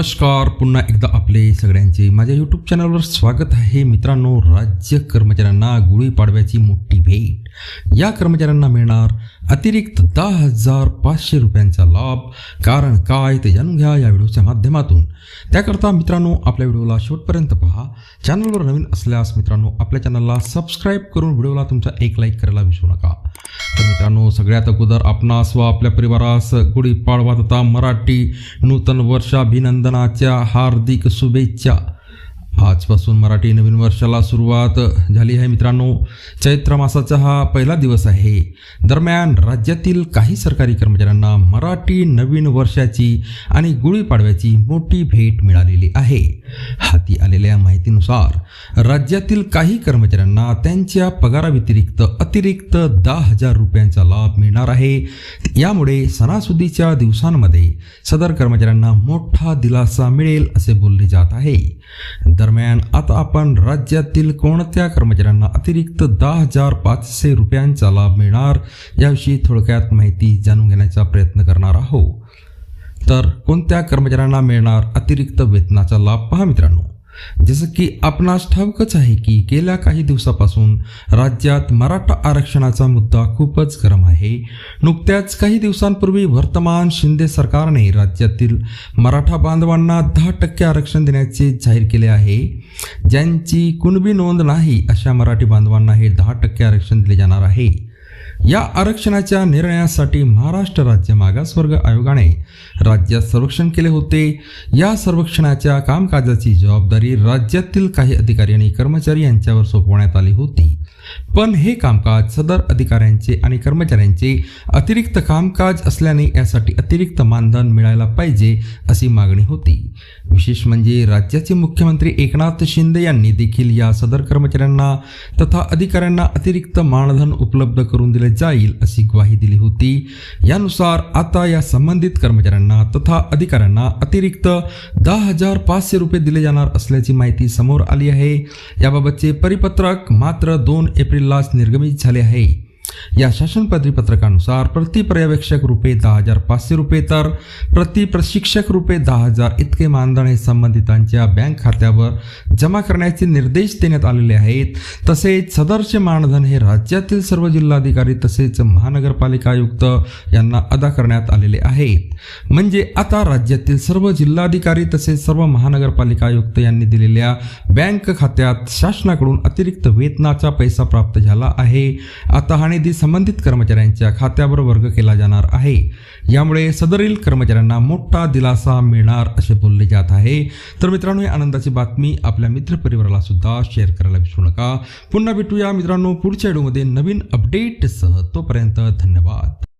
नमस्कार पुन्हा एकदा आपले सगळ्यांचे. माझ्या यूट्यूब चॅनलवर स्वागत आहे मित्रांनो राज्य कर्मचाऱ्यांना गुढीपाडव्याची मोठी भेट. या कर्मचाऱ्यांना मिळणार अतिरिक्त दहा हजार पाचशे रुपयांचा लाभ. कारण काय ते जाणून घ्या या व्हिडिओच्या माध्यमातून. त्याकरता मित्रांनो आपल्या व्हिडिओला शेवटपर्यंत पहा. चॅनलवर नवीन असल्यास मित्रांनो आपल्या चॅनलला सबस्क्राईब करून व्हिडिओला तुमचा एक लाईक करायला विसरू नका. तर मित्रांनो सगळ्यात अगोदर आपणास व आपल्या परिवारास गुढीपाडवा तथा मराठी नूतन वर्षाभिनंदनाच्या हार्दिक शुभेच्छा. आजपासून मराठी नवीन वर्षाला सुरुवात झाली आहे मित्रांनो. चैत्र मासाचा हा पहिला दिवस आहे. दरम्यान राज्यातील काही सरकारी कर्मचाऱ्यांना मराठी नवीन वर्षाची आणि गुढीपाडव्याची मोठी भेट मिळालेली आहे. हाती आलेल्या माहितीनुसार राज्यातील काही कर्मचाऱ्यांना त्यांच्या पगाराव्यतिरिक्त अतिरिक्त दहा हजार रुपयांचा लाभ मिळणार आहे. यामुळे सणासुदीच्या दिवसांमध्ये सदर कर्मचाऱ्यांना मोठा दिलासा मिळेल असे बोलले जात आहे. दरम्यान आता आपण राज्यातील कोणत्या कर्मचाऱ्यांना अतिरिक्त दहा हजार पाचशे रुपयांचा लाभ मिळणार याविषयी थोडक्यात माहिती जाणून घेण्याचा प्रयत्न करणार आहोत. तर कोणत्या कर्मचाऱ्यांना मिळणार अतिरिक्त वेतनाचा लाभ? पहा मित्रांनो जसं की आपणास ठाऊकच आहे की गेल्या काही दिवसापासून राज्यात मराठा आरक्षणाचा मुद्दा खूपच गरम आहे. नुकत्याच काही दिवसांपूर्वी वर्तमान शिंदे सरकारने राज्यातील मराठा बांधवांना दहा टक्के आरक्षण देण्याचे जाहीर केले आहे. ज्यांची कुणबी नोंद नाही अशा मराठी बांधवांना हे दहा टक्के आरक्षण दिले जाणार आहे. या आरक्षणाच्या निर्णयासाठी महाराष्ट्र राज्य मागासवर्ग आयोगाने राज्यात सर्वेक्षण केले होते. या सर्वेक्षणाच्या कामकाजाची जबाबदारी राज्यातील काही अधिकारी आणि कर्मचारी यांच्यावर सोपवण्यात आली होती. पण हे कामकाज सदर अधिकाऱ्यांचे आणि कर्मचाऱ्यांचे अतिरिक्त कामकाज असल्याने यासाठी अतिरिक्त मानधन मिळायला पाहिजे अशी मागणी होती. विशेष म्हणजे राज्याचे मुख्यमंत्री एकनाथ शिंदे यांनी देखील या सदर कर्मचाऱ्यांना तथा अधिकाऱ्यांना अतिरिक्त मानधन उपलब्ध करून दिले जाईल अशी ग्वाही दिली होती. यानुसार आता या संबंधित कर्मचाऱ्यांना तथा अधिकाऱ्यांना अतिरिक्त दहा हजार पाचशे रुपये दिले जाणार असल्याची माहिती समोर आली आहे. याबाबतचे परिपत्रक मात्र दोन एप्रिल एप्रिललाच निर्गमित झाले आहे. या शासन परिपत्रकानुसार प्रति पर्यवेक्षक रुपये दहा हजार पाचशे रुपये तर प्रति प्रशिक्षक रुपये दहा हजार इतके मानधन हे संबंधितांच्या बँक खात्यावर जमा करण्याचे निर्देश देण्यात आलेले आहेत. तसेच सदरचे मानधन हे राज्यातील सर्व जिल्हाधिकारी तसेच महानगरपालिका आयुक्त यांना अदा करण्यात आलेले आहेत म्हणजे आता राज्यातील सर्व जिल्हाधिकारी तसेच सर्व महानगरपालिका आयुक्त यांनी दिलेल्या बँक खात्यात शासनाकडून अतिरिक्त वेतनाचा पैसा प्राप्त झाला आहे. आता आणि निधी संबंधित कर्मचाऱ्यांच्या खात्यावर वर्ग केला जाणार आहे. यामुळे सदरील कर्मचाऱ्यांना मोठा दिलासा मिळणार असे बोलले जात आहे. तर मित्रांनो ही आनंदाची बातमी आपल्या मित्रपरिवाराला सुद्धा शेअर करायला विसरू नका. पुन्हा भेटूया मित्रांनो पुढच्या व्हिडिओमध्ये नवीन अपडेटसह तोपर्यंत धन्यवाद.